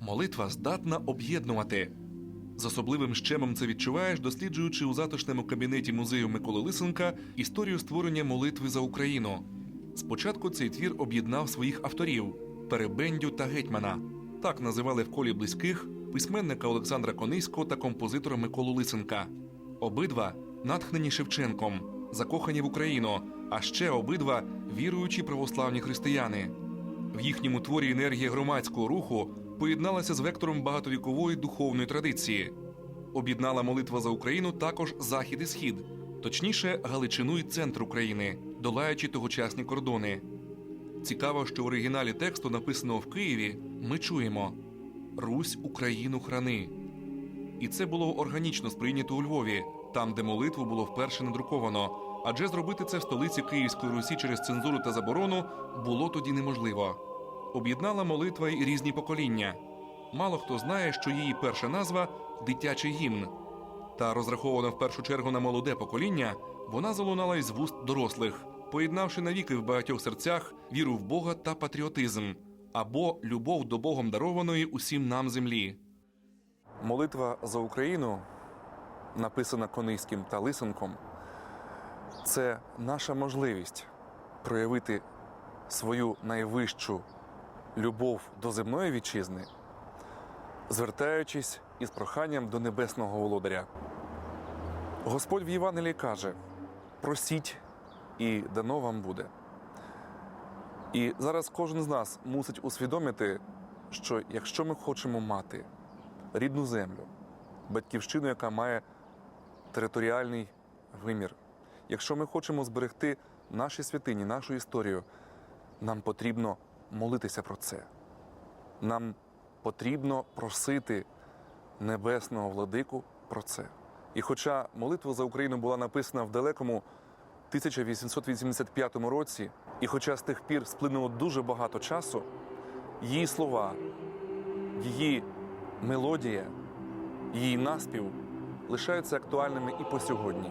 Молитва здатна об'єднувати. З особливим щемом це відчуваєш, досліджуючи у затишному кабінеті музею Миколи Лисенка історію створення молитви за Україну. Спочатку цей твір об'єднав своїх авторів Перебендю та Гетьмана. Так називали в колі близьких письменника Олександра Кониського та композитора Миколу Лисенка. Обидва натхнені Шевченком, закохані в Україну, а ще обидва віруючі православні християни. В їхньому творі енергія громадського руху поєдналася з вектором багатовікової духовної традиції. Об'єднала молитва за Україну також захід і схід, точніше, Галичину і центр України, долаючи тогочасні кордони. Цікаво, що в оригіналі тексту, написаного в Києві, ми чуємо Русь Україну храни. І це було органічно сприйнято у Львові, там, де молитву було вперше надруковано. Адже зробити це в столиці Київської Русі через цензуру та заборону було тоді неможливо. Об'єднала молитва й різні покоління. Мало хто знає, що її перша назва дитячий гімн. Та розрахована в першу чергу на молоде покоління, вона залунала із вуст дорослих, поєднавши навіки в багатьох серцях віру в Бога та патріотизм або любов до Богом дарованої усім нам землі. Молитва за Україну, написана Конийським та Лисенком, це наша можливість проявити свою найвищу любов до земної вітчизни, звертаючись із проханням до небесного володаря. Господь в Євангелії каже: просіть, і дано вам буде. І зараз кожен з нас мусить усвідомити, що якщо ми хочемо мати рідну землю, батьківщину, яка має територіальний вимір, якщо ми хочемо зберегти наші святині, нашу історію, нам потрібно молитися про це. Нам потрібно просити небесного владику про це. І хоча молитва за Україну була написана в далекому 1885 році, і хоча з тих пір сплинуло дуже багато часу, її слова, її мелодія, її наспів лишаються актуальними і по сьогодні.